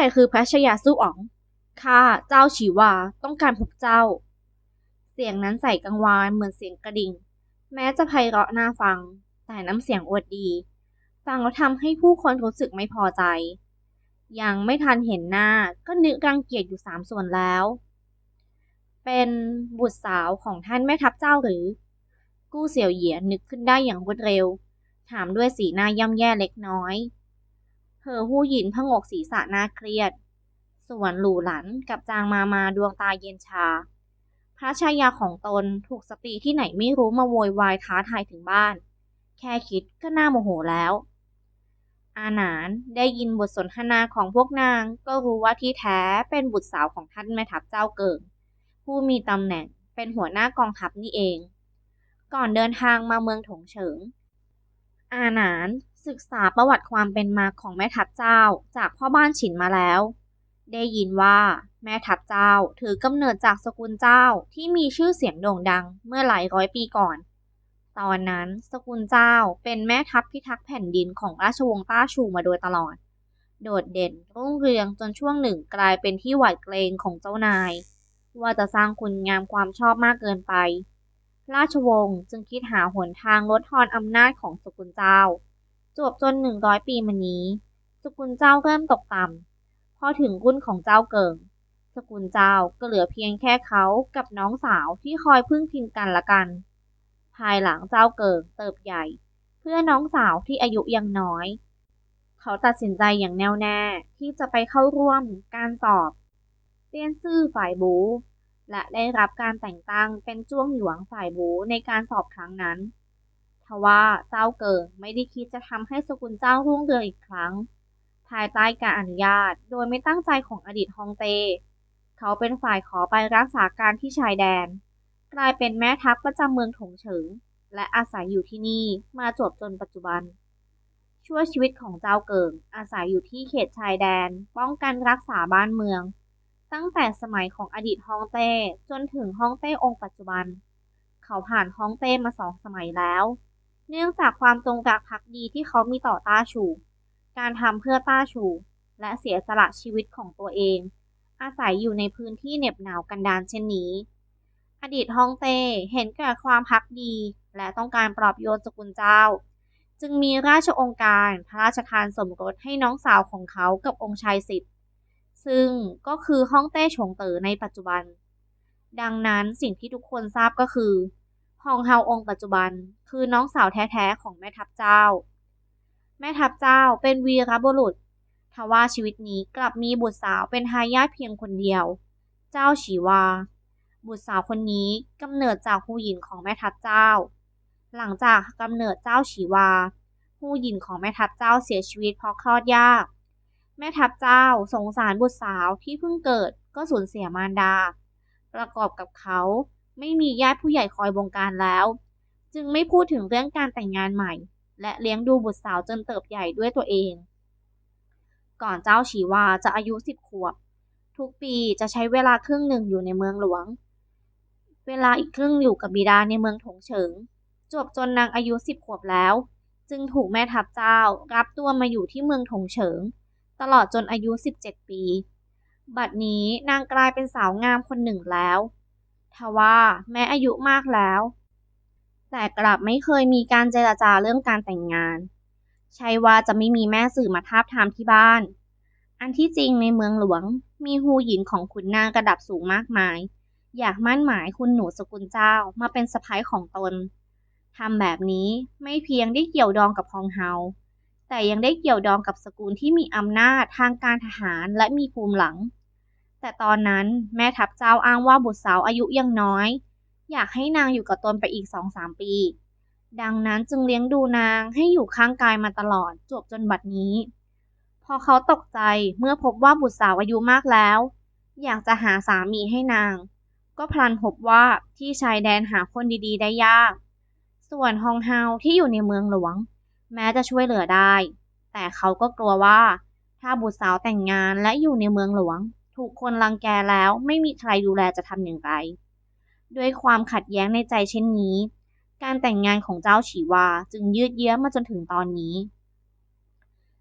ใดคือพระชายาสู้อ๋อง ข้าเจ้าฉีวาต้องการพบเจ้า เสียงนั้นใส่กังวานเหมือนเสียงกระดิ่ง แม้จะไพเราะน่าฟัง แต่น้ำเสียงอวดดี ฟังแล้วทำให้ผู้คนรู้สึกไม่พอใจ ยังไม่ทันเห็นหน้าก็นึกรังเกียจอยู่สามส่วนแล้ว เป็นบุตรสาวของท่านแม่ทัพเจ้าหรือ กู้เสี่ยวเหยียนึกขึ้นได้อย่างรวดเร็ว ถามด้วยสีหน้าย่ำแย่เล็กน้อย เธอหู้หยินพงกศีรษะน่าเครียด ส่วนหลู่หลันกับจางมามาดวงตาเย็นชา พระชายาของตนถูกสตรีที่ไหนไม่รู้มาโวยวายท้าทายถึงบ้าน แค่คิดก็น่าโมโหแล้ว อาหนานได้ยินบทสนทนาของพวกนางก็รู้ว่าที่แท้เป็นบุตรสาวของท่านแม่ทัพเจ้าเกิงผู้มีตำแหน่งเป็นหัวหน้ากองทัพนี่เอง ก่อนเดินทางมาเมืองถงเฉิงอาหนาน ศึกษาประวัติความเป็นมาของแม่ทัพเจ้าจากพ่อบ้านฉินมาแล้ว ได้ยินว่าแม่ทัพเจ้าถือกำเนิดจากสกุลเจ้าที่มีชื่อเสียงโด่งดังเมื่อหลายร้อยปีก่อน ตอนนั้นสกุลเจ้าเป็นแม่ทัพพิทักษ์แผ่นดินของราชวงศ์ต้าชูมาโดยตลอด โดดเด่นรุ่งเรืองจนช่วงหนึ่งกลายเป็นที่หวาดเกรงของเจ้านาย ว่าจะสร้างคุณงามความชอบมากเกินไป ราชวงศ์จึงคิดหาหนทางลดทอนอำนาจของสกุลเจ้า จวบจนหนึ่งร้อยปีมานี้ สกุลเจ้าเริ่มตกต่ำพอถึงรุ่นของเจ้าเกิง สกุลเจ้าก็เหลือเพียงแค่เขากับน้องสาวที่คอยพึ่งพิงกันละกัน ภายหลังเจ้าเกิงเติบใหญ่ เพื่อน้องสาวที่อายุยังน้อย เขาตัดสินใจอย่างแน่วแน่ที่จะไปเข้าร่วมการสอบเตียนซื่อฝ่ายบูและได้รับการแต่งตั้งเป็นจ้วงหลวงฝ่ายบูในการสอบครั้งนั้น ทว่าเจ้าเกิงไม่ได้คิดจะทำให้สกุลเจ้ารุ่งเรืองอีกครั้ง ภายใต้การอนุญาตโดยไม่ตั้งใจของอดีตฮองเต้ เขาเป็นฝ่ายขอไปรักษาการที่ชายแดน กลายเป็นแม่ทัพประจำเมืองถงเฉิง และอาศัยอยู่ที่นี่มาจบจนปัจจุบัน ชั่วชีวิตของเจ้าเกิงอาศัยอยู่ที่เขตชายแดน ป้องกันรักษาบ้านเมือง ตั้งแต่สมัยของอดีตฮองเต้จนถึงฮองเต้องค์ปัจจุบันเขาผ่านฮองเต้มาสองสมัยแล้ว เนื่องจากความจงรักภักดีที่เขามีต่อต้าชู การทำเพื่อต้าชู และเสียสละชีวิตของตัวเอง อาศัยอยู่ในพื้นที่เหน็บหนาวกันดารเช่นนี้ อดีตฮองเต้เห็นแก่ความพักดี และต้องการปลอบโยนสกุลเจ้า จึงมีราชองค์การพระราชทานสมรสให้น้องสาวของเขากับองค์ชายสิทธิ์ซึ่งก็คือฮ่องเต้ชงเต๋อในปัจจุบัน ดังนั้นสิ่งที่ทุกคนทราบก็คือ ฮองเฮาองค์ปัจจุบัน คือน้องสาวแท้ๆของแม่ทัพเจ้า แม่ทัพเจ้าเป็นวีรบุรุษทว่าชีวิตนี้กลับมีบุตรสาวเป็นทายาทเพียงคนเดียว เจ้าฉีวา บุตรสาวคนนี้กำเนิดจากหูหยินของแม่ทัพเจ้า หลังจากกำเนิดเจ้าฉีวาหูหยินของแม่ทัพเจ้าเสียชีวิตเพราะคลอดยาก แม่ทัพเจ้าสงสารบุตรสาวที่เพิ่งเกิดก็สูญเสียมารดา ประกอบกับเขา ไม่มีญาติผู้ใหญ่คอยบงการแล้ว จึงไม่พูดถึงเรื่องการแต่งงานใหม่ และเลี้ยงดูบุตรสาวจนเติบใหญ่ด้วยตัวเอง ก่อนเจ้าฉีวาจะอายุสิบขวบ ทุกปีจะใช้เวลาครึ่งหนึ่งอยู่ในเมืองหลวง เวลาอีกครึ่งอยู่กับบิดาในเมืองถงเฉิง จบจนนางอายุสิบขวบแล้ว จึงถูกแม่ทัพเจ้ารับตัวมาอยู่ที่เมืองถงเฉิง ตลอดจนอายุสิบเจ็ดปี บัดนี้นางกลายเป็นสาวงามคนหนึ่งแล้ว ทว่าแม้อายุมากแล้ว แต่กลับไม่เคยมีการเจรจาเรื่องการแต่งงาน ใช่ว่าจะไม่มีแม่สื่อมาทาบทามที่บ้าน อันที่จริงในเมืองหลวงมีฮูหยินของขุนนางระดับสูงมากมาย อยากมั่นหมายคุณหนูสกุลเจ้ามาเป็นสะพ้ายของตนทำแบบนี้ไม่เพียงได้เกี่ยวดองกับฮองเฮา แต่ยังได้เกี่ยวดองกับสกุลที่มีอำนาจทางการทหารและมีภูมิหลัง แต่ตอนนั้นแม่ทัพเจ้าอ้างว่าบุตรสาวอายุยังน้อย อยากให้นางอยู่กับตนไปอีกสองสามปี ดังนั้นจึงเลี้ยงดูนางให้อยู่ข้างกายมาตลอดจบจนบัดนี้ พอเขาตกใจเมื่อพบว่าบุตรสาวอายุมากแล้ว อยากจะหาสามีให้นาง ก็พลันพบว่าที่ชายแดนหาคนดีๆ ได้ยาก ส่วนฮองเฮาที่อยู่ในเมืองหลวง แม้จะช่วยเหลือได้ แต่เขาก็กลัวว่าถ้าบุตรสาวแต่งงานและอยู่ในเมืองหลวง ถูกคนรังแกแล้วไม่มีใครดูแลจะทำอย่างไร ด้วยความขัดแย้งในใจเช่นนี้ การแต่งงานของเจ้าฉีวาจึงยืดเยื้อมาจนถึงตอนนี้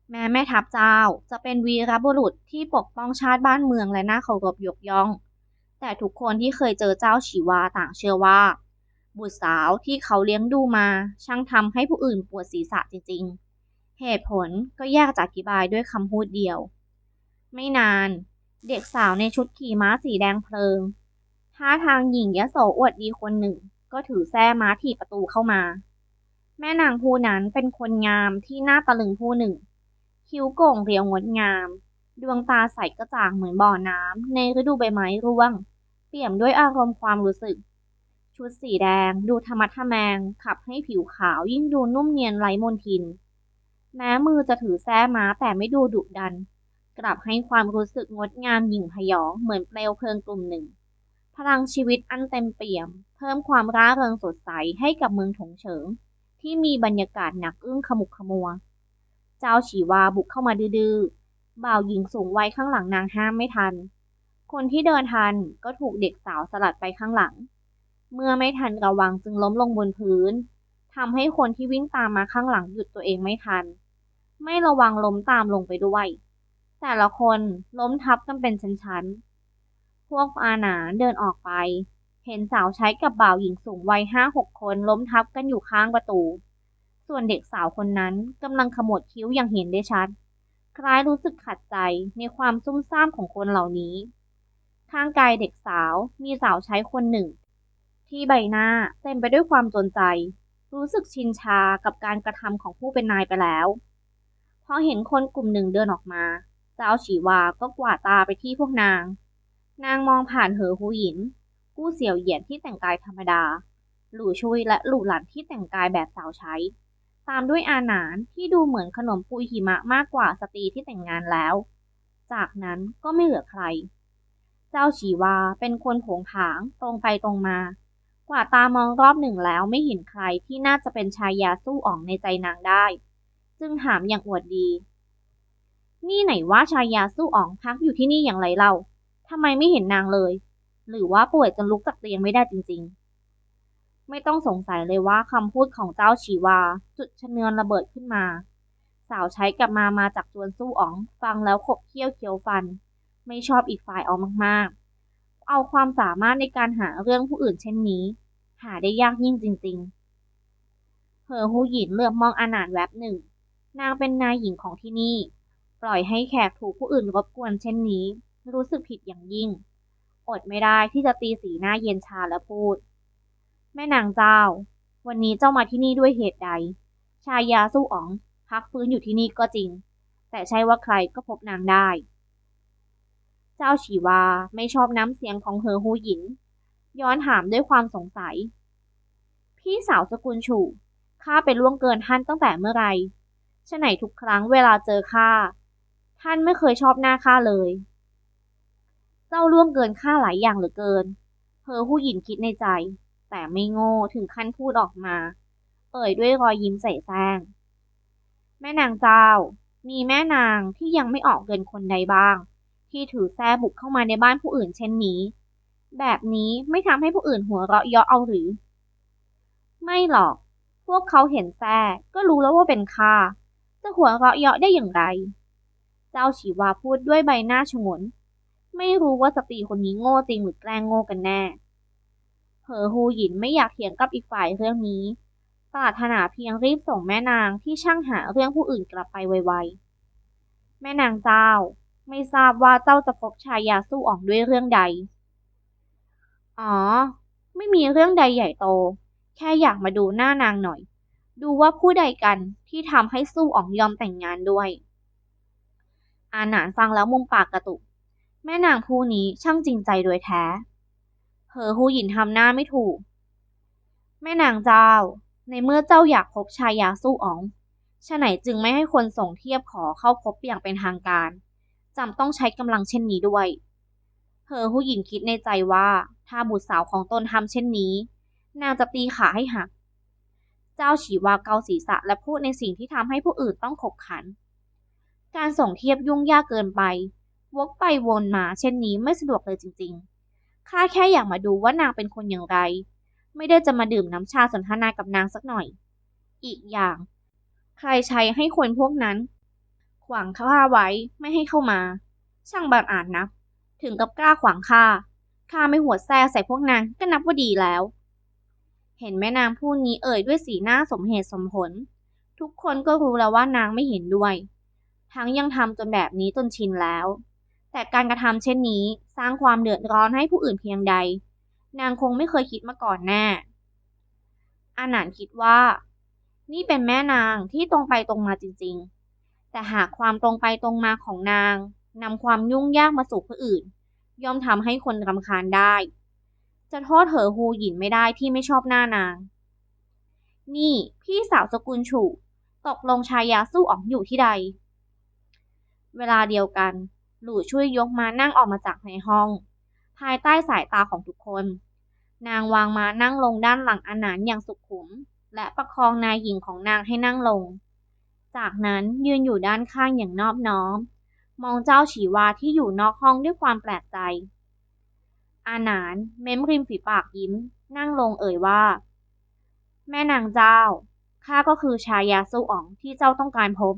แม้แม่ทัพเจ้าจะเป็นวีรบุรุษที่ปกป้องชาติบ้านเมืองและน่าเคารพยกย่อง แต่ทุกคนที่เคยเจอเจ้าฉีวาต่างเชื่อว่า บุตรสาวที่เขาเลี้ยงดูมาช่างทำให้ผู้อื่นปวดศีรษะจริง ๆ เหตุผลก็ยากจะอธิบายด้วยคำพูดเดียวไม่นาน เด็กสาวในชุดขี่ม้าสีแดงเพลิง ท่าทางหญิงยโสอวดดีคนหนึ่ง ก็ถือแส้ม้าถีบประตูเข้ามา แม่นางผู้นั้นเป็นคนงามที่หน่าตะลึงผู้หนึ่ง คิ้วโก่งเรียวงดงาม ดวงตาใสกระจ่างเหมือนบ่อน้ำในฤดูใบไม้ร่วง เปี่ยมด้วยอารมณ์ความรู้สึก ชุดสีแดง ดูธรรมะทะแมง ขับให้ผิวขาวยิ่งดูนุ่มเนียนไร้มนทิน แม้มือจะถือแส้ม้าแต่ไม่ดูดุดัน กลับให้ความรู้สึกงดงามหยิ่งพยองเหมือนเปลวเพลิงกลุ่มหนึ่ง พลังชีวิตอันเต็มเปี่ยม เพิ่มความร่าเริงสดใสให้กับเมืองถงเฉิง ที่มีบรรยากาศหนักอึ้งขมุกขมัว เจ้าฉีวาบุกเข้ามาดื้อบ่าวหญิงสูงวัยข้างหลังนางห้ามไม่ทัน คนที่เดินทันก็ถูกเด็กสาวสลัดไปข้างหลัง เมื่อไม่ทันระวังจึงล้มลงบนพื้นทำให้คนที่วิ่งตามมาข้างหลังหยุดตัวเองไม่ทัน ไม่ระวังล้มตามลงไปด้วย แต่ละคนล้มทับกันเป็นชั้นๆ พวกอาหนาเดินออกไป เห็นสาวใช้กับบ่าวหญิงสูงวัยห้าหกคนล้มทับกันอยู่ข้างประตู ส่วนเด็กสาวคนนั้นกำลังขมวดคิ้วอย่างเห็นได้ชัด คล้ายรู้สึกขัดใจในความซุ่มซ่ามของคนเหล่านี้ ข้างกายเด็กสาวมีสาวใช้คนหนึ่ง ที่ใบหน้าเต็มไปด้วยความจนใจ รู้สึกชินชากับการกระทำของผู้เป็นนายไปแล้วพอเห็นคนกลุ่มหนึ่งเดินออกมา จ้าฉีวาก็กวาดตาไปที่พวกนาง นางมองผ่านเหอหูหยินผู้เสี่ยวเหยียนที่แต่งกายธรรมดา หลู่ชุยและหลู่หลันที่แต่งกายแบบสาวใช้ ตามด้วยอาหนานที่ดูเหมือนขนมปุยหิมะมากกว่าสตรีที่แต่งงานแล้ว จากนั้นก็ไม่เหลือใคร เจ้าฉีวาเป็นคนผงผางตรงไปตรงมา กว่าตามองรอบหนึ่งแล้วไม่เห็นใครที่น่าจะเป็นชายาสู้อ่องในใจนางได้ จึงถามอย่างอวดดี นี่ไหนว่าชายาสู้อ่องพักอยู่ที่นี่อย่างไรเล่าทำไมไม่เห็นนางเลย หรือว่าป่วยจนลุกจากเตียงไม่ได้จริง ๆ ไม่ต้องสงสัยเลยว่าคำพูดของเจ้าชีวา จุดชนวนระเบิดขึ้นมา สาวใช้กลับมามาจากจวนสู้อ๋อง ฟังแล้วขบเคี้ยวเคี้ยวฟัน ไม่ชอบอีกฝ่ายเอามากๆ เอาความสามารถในการหาเรื่องผู้อื่นเช่นนี้ หาได้ยากยิ่งจริง ๆเหอหูหยินเหลือบมองอาหนานแวบหนึ่ง นางเป็นนายหญิงของที่นี่ ปล่อยให้แขกถูกผู้อื่นรบกวนเช่นนี้ รู้สึกผิดอย่างยิ่ง อดไม่ได้ที่จะตีสีหน้าเย็นชาและพูด แม่นางเจ้า วันนี้เจ้ามาที่นี่ด้วยเหตุใด ชายาสู้อ๋อง พักฟื้นอยู่ที่นี่ก็จริง แต่ใช่ว่าใครก็พบนางได้ เจ้าฉีวาไม่ชอบน้ำเสียงของเฮอฮูหยิน ย้อนถามด้วยความสงสัย พี่สาวสกุลฉู่ข้าไปล่วงเกินท่านตั้งแต่เมื่อไรฉะไหนทุกครั้งเวลาเจอข้า ท่านไม่เคยชอบหน้าข้าเลย เจ้าล่วงเกินข้าหลายอย่างเหลือเกินเฮอฮูหยินคิดในใจ แต่ไม่โง่ถึงขั้นพูดออกมา เอ่ยด้วยรอยยิ้มใส่แซงแม่นางเจ้า มีแม่นางที่ยังไม่ออกเกินคนใดบ้าง ที่ถือแส้บุกเข้ามาในบ้านผู้อื่นเช่นนี้ แบบนี้ไม่ทำให้ผู้อื่นหัวเราะเยาะเอาหรือ ไม่หรอก พวกเขาเห็นแส้ก็รู้แล้วว่าเป็นข้าจะหัวเราะเยาะได้อย่างไร เจ้าฉีวาพูดด้วยใบหน้าฉงน ไม่รู้ว่าสตรีคนนี้โง่จริงหรือแกล้งโง่กันแน่เหอฮูหยินไม่อยากเถียงกับอีกฝ่ายเรื่องนี้ปรารถนาเพียงรีบส่งแม่นางที่ช่างหาเรื่องผู้อื่นกลับไปไวๆ แม่นางเจ้า ไม่ทราบว่าเจ้าจะพบชายาสู้อ่องด้วยเรื่องใด อ๋อ ไม่มีเรื่องใดใหญ่โต แค่อยากมาดูหน้านางหน่อย ดูว่าผู้ใดกันที่ทำให้สู้อ่องยอมแต่งงานด้วย อาหนานฟังแล้วมุมปากกระตุก แม่นางผู้นี้ช่างจริงใจโดยแท้เหอฮูหยินทำหน้าไม่ถูก แม่นางเจ้า ในเมื่อเจ้าอยากพบชายยาสู้อ๋องฉะไหนจึงไม่ให้คนส่งเทียบขอเข้าพบอย่างเป็นทางการจำต้องใช้กำลังเช่นนี้ด้วยเหอฮูหยินคิดในใจว่า ถ้าบุตรสาวของตนทำเช่นนี้ นางจะตีขาให้หัก เจ้าฉีวาเกาศีรษะและพูดในสิ่งที่ทำให้ผู้อื่นต้องขบขัน การส่งเทียบยุ่งยากเกินไป วกไปวนมาเช่นนี้ไม่สะดวกเลยจริงๆ ข้าแค่อยากมาดูว่านางเป็นคนอย่างไร ไม่ได้จะมาดื่มน้ำชาสนทนากับนางสักหน่อย อีกอย่าง ใครใช้ให้คนพวกนั้น ขวางข้าไว้ไม่ให้เข้ามา ช่างบังอาจนัก ถึงกับกล้าขวางข้า ข้าไม่หัวแซ่ใส่พวกนางก็นับว่าดีแล้ว เห็นแม่นางพูดนี้เอ่ยด้วยสีหน้าสมเหตุสมผล ทุกคนก็รู้แล้วว่านางไม่เห็นด้วย ทั้งยังทำจนแบบนี้จนชินแล้ว แต่การกระทำเช่นนี้สร้างความเดือดร้อนให้ผู้อื่นเพียงใด นางคงไม่เคยคิดมาก่อนแน่อานานคิดว่า นี่เป็นแม่นางที่ตรงไปตรงมาจริงๆ แต่หากความตรงไปตรงมาของนางนำความยุ่งยากมาสู่ผู้อื่น ย่อมทำให้คนรำคาญได้ จะโทษเหอฮูหยินไม่ได้ที่ไม่ชอบหน้านาง นี่พี่สาวสกุลฉู่ตกลงชายาสู้อ๋องอยู่ที่ใด เวลาเดียวกัน หลู่ช่วยยกมานั่งออกมาจากในห้อง ภายใต้สายตาของทุกคน นางวางมานั่งลงด้านหลังอาหนานอย่างสุขุม และประคองนายหญิงของนางให้นั่งลง จากนั้นยืนอยู่ด้านข้างอย่างนอบน้อม มองเจ้าฉีวาที่อยู่นอกห้องด้วยความแปลกใจ อาหนานเม้มริมฝีปากยิ้ม นั่งลงเอ่ยว่า แม่นางเจ้าข้าก็คือชายาสู้อ๋องที่เจ้าต้องการพบ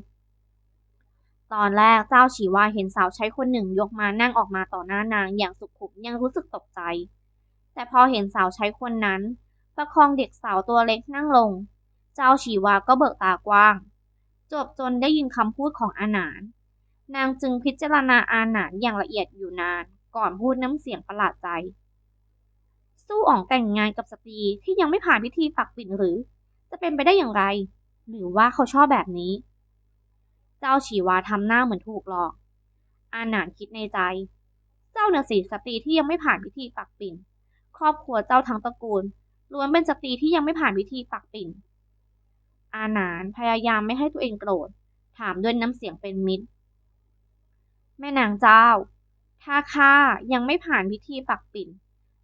ตอนแรกเจ้าฉีว่าเห็นสาวใช้คนหนึ่งยกมานั่งออกมาต่อหน้านางอย่างสุขุมยังรู้สึกตกใจ แต่พอเห็นสาวใช้คนนั้น ประคองเด็กสาวตัวเล็กนั่งลง เจ้าฉีวาก็เบิกตากว้าง จบจนได้ยินคำพูดของอาหนาน นางจึงพิจารณาอาหนานอย่างละเอียดอยู่นาน ก่อนพูดน้ำเสียงประหลาดใจ สู้อ๋องแต่งงานกับสตรีที่ยังไม่ผ่านพิธีปักปิ่นหรือ จะเป็นไปได้อย่างไร หรือว่าเขาชอบแบบนี้ เจ้าฉีวาทำหน้าเหมือนถูกหลอก อาหนานคิดในใจ เจ้าเน่ะสิสตรีที่ยังไม่ผ่านพิธีปักปิ่น ครอบครัวเจ้าทั้งตระกูลล้วนเป็นสตรีที่ยังไม่ผ่านพิธีปักปิ่น อาหนานพยายามไม่ให้ตัวเองโกรธ ถามด้วยน้ำเสียงเป็นมิตร แม่นางเจ้า ถ้าข้ายังไม่ผ่านพิธีปักปิ่น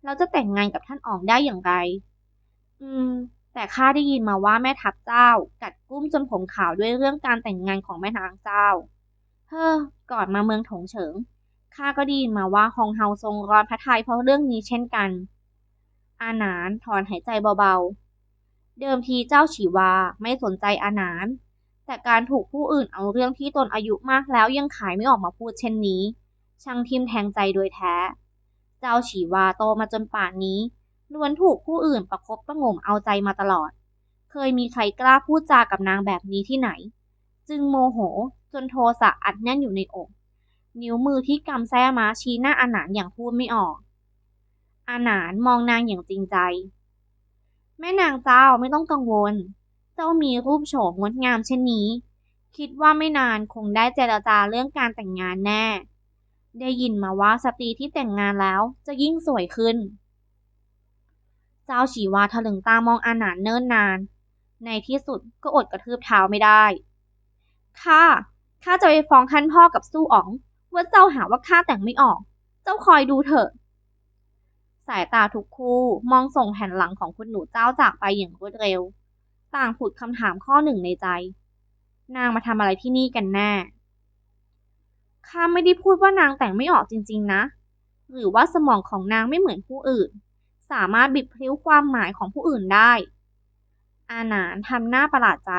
เราจะแต่งงานกับท่านอ๋องได้อย่างไร อืม แต่ข้าได้ยินมาว่าแม่ทัพเจ้า กัดกุ้มจนผมขาวด้วยเรื่องการแต่งงานของแม่นางเจ้า เฮ้อ ก่อนมาเมืองถงเฉิงข้าก็ได้ยินมาว่าฮองเฮาทรงร้อนพระทัยเพราะเรื่องนี้เช่นกัน อาหนานถอนหายใจเบาๆ เดิมทีเจ้าฉีวาไม่สนใจอาหนาน แต่การถูกผู้อื่นเอาเรื่องที่ตนอายุมากแล้วยังขายไม่ออกมาพูดเช่นนี้ ช่างทิมแทงใจโดยแท้ เจ้าฉีวาโตมาจนป่านนี้ ล้วนถูกผู้อื่นประคบประงมเอาใจมาตลอด เคยมีใครกล้าพูดจากับนางแบบนี้ที่ไหน จึงโมโหจนโทสะอัดแน่นอยู่ในอก นิ้วมือที่กำแส้ม้าชี้หน้าอาหนานอย่างพูดไม่ออก อาหนานมองนางอย่างจริงใจ แม่นางเจ้าไม่ต้องกังวล เจ้ามีรูปโฉมงดงามเช่นนี้ คิดว่าไม่นานคงได้เจรจาเรื่องการแต่งงานแน่ ได้ยินมาว่าสตรีที่แต่งงานแล้วจะยิ่งสวยขึ้น เจ้าฉีวาถลึงตามองอาหนานเนิ่นนาน ในที่สุดก็อดกระทืบเท้าไม่ได้ข้าข้าจะไปฟ้องท่านพ่อกับสู้อ๋อง ว่าเจ้าหาว่าข้าแต่งไม่ออก เจ้าคอยดูเถอะ สายตาทุกคู่มองส่งแผ่นหลังของคุณหนูเจ้าจากไปอย่างรวดเร็ว ต่างผุดคำถามข้อหนึ่งในใจ นางมาทำอะไรที่นี่กันแน่ข้าไม่ได้พูดว่านางแต่งไม่ออกจริง ๆ นะ หรือว่าสมองของนางไม่เหมือนผู้อื่น สามารถบิดพลิ้วความหมายของผู้อื่นได้ อาหนานทำหน้าประหลาดใจ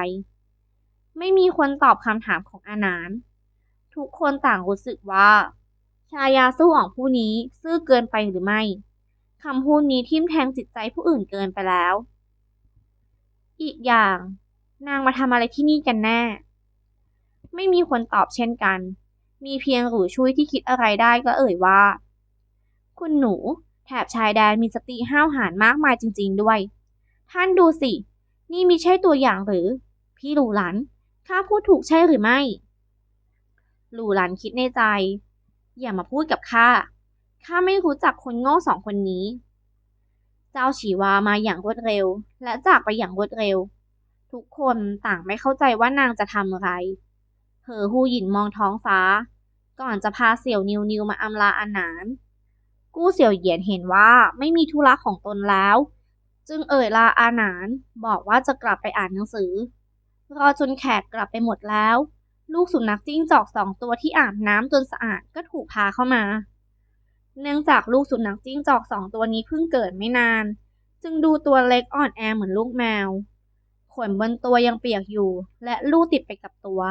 ไม่มีคนตอบคำถามของอาหนาน ทุกคนต่างรู้สึกว่า ชายาสู้อองผู้นี้ซื่อเกินไปหรือไม่คำพูดนี้ทิ่มแทงจิตใจผู้อื่นเกินไปแล้ว อีกอย่าง นางมาทำอะไรที่นี่กันแน่ ไม่มีคนตอบเช่นกัน มีเพียงหรูช่วยที่คิดอะไรได้ก็เอ่ยว่า คุณหนู แถบชายแดนมีสตรีห้าวหาญมากมายจริง ๆ ด้วย ท่านดูสิ นี่มีใช่ตัวอย่างหรือ พี่หลูหลัน ข้าพูดถูกใช่หรือไม่ หลูหลันคิดในใจ อย่ามาพูดกับข้า ข้าไม่รู้จักคนโง่สองคนนี้ เจ้าฉีวามาอย่างรวดเร็ว และจากไปอย่างรวดเร็ว ทุกคนต่างไม่เข้าใจว่านางจะทำอะไรเหอฮูหยินมองท้องฟ้า ก่อนจะพาเสี่ยวนิวนิวมาอำลาอาหนาน กู้เสี่ยวเหยียนเห็นว่าไม่มีธุระของตนแล้ว จึงเอ่ยลาอาหนานบอกว่าจะกลับไปอ่านหนังสือ รอจนแขกกลับไปหมดแล้ว ลูกสุนัขจิ้งจอกสองตัวที่อาบน้ำจนสะอาดก็ถูกพาเข้ามา เนื่องจากลูกสุนัขจิ้งจอกสองตัวนี้เพิ่งเกิดไม่นาน จึงดูตัวเล็กอ่อนแอเหมือนลูกแมวขนบนตัวยังเปียกอยู่ และลูกติดไปกับตัว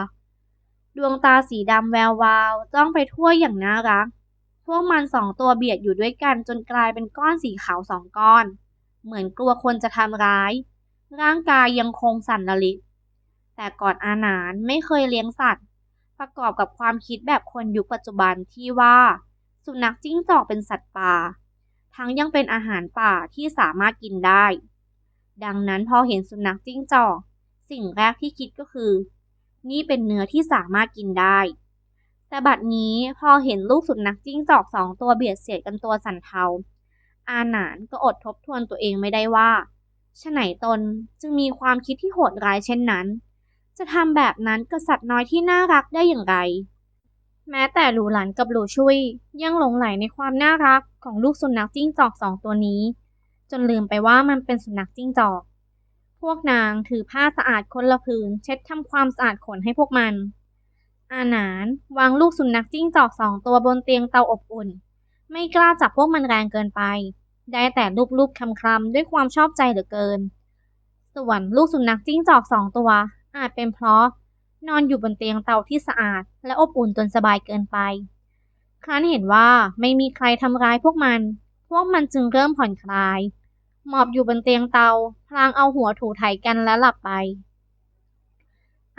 ดวงตาสีดำแวววาว จ้องไปทั่วอย่างน่ารัก พวกมันสองตัวเบียดอยู่ด้วยกันจนกลายเป็นก้อนสีขาวสองก้อน เหมือนกลัวคนจะทำร้าย ร่างกายยังคงสั่นระลิก แต่ก่อนอาหนานไม่เคยเลี้ยงสัตว์ ประกอบกับความคิดแบบคนยุคปัจจุบันที่ว่า สุนัขจิ้งจอกเป็นสัตว์ป่า ทั้งยังเป็นอาหารป่าที่สามารถกินได้ ดังนั้นพอเห็นสุนัขจิ้งจอก สิ่งแรกที่คิดก็คือ นี่เป็นเนื้อที่สามารถกินได้ แต่บัดนี้พอเห็นลูกสุนัขจิ้งจอกสองตัวเบียดเสียดกันตัวสั่นเทา อาหนานก็อดทบทวนตัวเองไม่ได้ว่าฉไหนตนจึงมีความคิดที่โหดร้ายเช่นนั้น จะทำแบบนั้นกับสัตว์น้อยที่น่ารักได้อย่างไร แม้แต่หลูหลันกับหลูชุยยังหลงไหลในความน่ารักของลูกสุนัขจิ้งจอกสองตัวนี้ จนลืมไปว่ามันเป็นสุนัขจิ้งจอก พวกนางถือผ้าสะอาดคนละผืนเช็ดทำความสะอาดขนให้พวกมัน อาหนาน วางลูกสุนัขจิ้งจอกสองตัวบนเตียงเตาอบอุ่น ไม่กล้าจับพวกมันแรงเกินไป ได้แต่ลูบๆคลำๆด้วยความชอบใจเหลือเกิน ส่วนลูกสุนัขจิ้งจอกสองตัว อาจเป็นเพราะ นอนอยู่บนเตียงเตาที่สะอาด และอบอุ่นจนสบายเกินไป ครั้นเห็นว่าไม่มีใครทำร้ายพวกมัน พวกมันจึงเริ่มผ่อนคลาย หมอบอยู่บนเตียงเตา พลางเอาหัวถูไถกันและหลับไป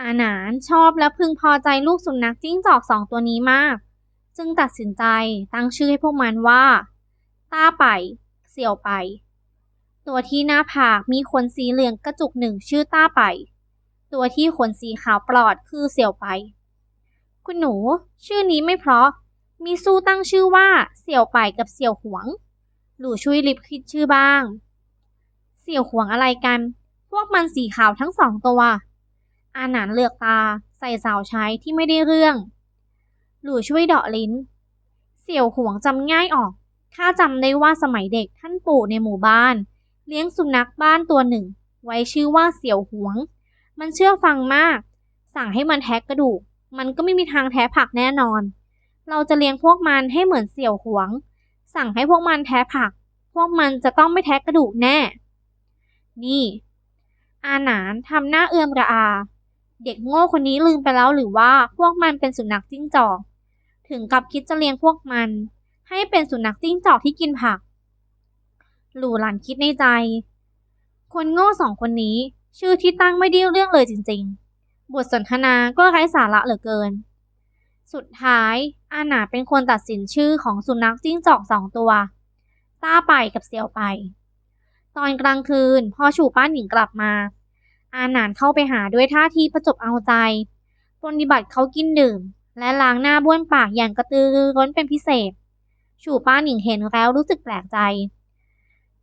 อาหนานชอบและพึงพอใจลูกสุนัขจิ้งจอกสองตัวนี้มาก จึงตัดสินใจตั้งชื่อให้พวกมันว่า ต้าไป เสี่ยวไป ตัวที่หน้าผากมีขนสีเหลืองกระจุกหนึ่งชื่อต้าไป ตัวที่ขนสีขาวปลอดคือเสี่ยวไป คุณหนู ชื่อนี้ไม่เพราะ มีสู้ตั้งชื่อว่าเสี่ยวไปกับเสี่ยวหวง หลู่ช่วยริบคิดชื่อบ้าง เสี่ยวหวงอะไรกัน พวกมันสีขาวทั้งสองตัว อาหนานเลือกตาใส่สาวใช้ที่ไม่ได้เรื่อง หลู่ช่วยเดาะลิ้น เสี่ยวหวงจำง่ายออกข้าจำได้ว่าสมัยเด็กท่านปู่ในหมู่บ้าน เลี้ยงสุนัขบ้านตัวหนึ่ง ไว้ชื่อว่าเสี่ยวหวง มันเชื่อฟังมาก สั่งให้มันแทะกระดูก มันก็ไม่มีทางแท้ผักแน่นอน เราจะเลี้ยงพวกมันให้เหมือนเสี่ยวหวง สั่งให้พวกมันแท้ผัก พวกมันจะต้องไม่แท้กระดูกแน่ นี่ อาหนานทำหน้าเอื้อมระอา เด็กโง่คนนี้ลืมไปแล้วหรือว่าพวกมันเป็นสุนัขจิ้งจอก ถึงกับคิดจะเลี้ยงพวกมัน ให้เป็นสุนัขจิ้งจอกที่กินผัก หลู่หลานคิดในใจ คนโง่สองคนนี้ ชื่อที่ตั้งไม่ได้เรื่องเลยจริง ๆ บทสนทนาก็ไร้สาระเหลือเกิน สุดท้ายอาหนาเป็นคนตัดสินชื่อของสุนัขจิ้งจอกสองตัวต้าไปกับเซียวไป ตอนกลางคืนพอชูป้าหญิงกลับมา อาหนานเข้าไปหาด้วยท่าทีประจบเอาใจ ปฏิบัติเขากินดื่ม และล้างหน้าบ้วนปากอย่างกระตือรือร้นเป็นพิเศษ ชูป้าหนิงเห็นแล้วรู้สึกแปลกใจ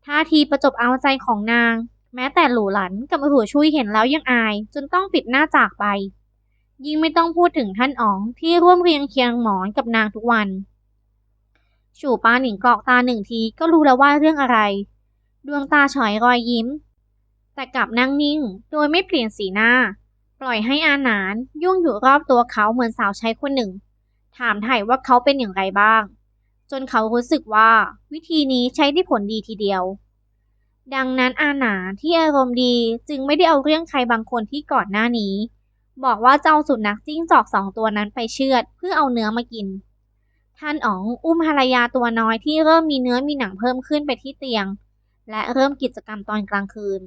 ท่าทีประจบเอาใจของนาง แม้แต่หลูหลันกับหัวชุยเห็นแล้วยังอาย จนต้องปิดหน้าจากไป ยิ่งไม่ต้องพูดถึงท่านอ๋องที่ร่วมเรียงเคียงหมอนกับนางทุกวัน ชูป้าหนิงกรอกตาหนึ่งทีก็รู้แล้วว่าเรื่องอะไร ดวงตาฉอยรอยยิ้ม แต่กลับนั่งนิ่ง โดยไม่เปลี่ยนสีหน้า ปล่อยให้อาหนานยุ่งอยู่รอบตัวเขาเหมือนสาวใช้คนหนึ่ง ถามไถ่ว่าเขาเป็นอย่างไรบ้าง จนเขารู้สึกว่าวิธีนี้ใช้ได้ผลดีทีเดียว ดังนั้นอาหนานที่อารมณ์ดีจึงไม่ได้เอาเรื่องใครบางคนที่ก่อนหน้านี้ บอกว่าจเจ้าสุนัขจิ้งจอกสองตัวนั้นไปเชือด เพื่อเอาเนื้อมากินท่านอ๋องอุ้มภรรยาตัวน้อยที่เริ่มมีเนื้อมีหนังเพิ่มขึ้นไปที่เตียง และเริ่มกิจกรรมตอนกลางคืน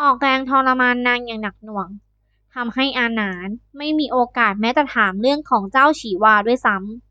ออกแรงทรมานนางอย่างหนักหน่วงทำให้อาหนานไม่มีโอกาสแม้แต่ถามเรื่องของเจ้าฉีวาด้วยซ้ำ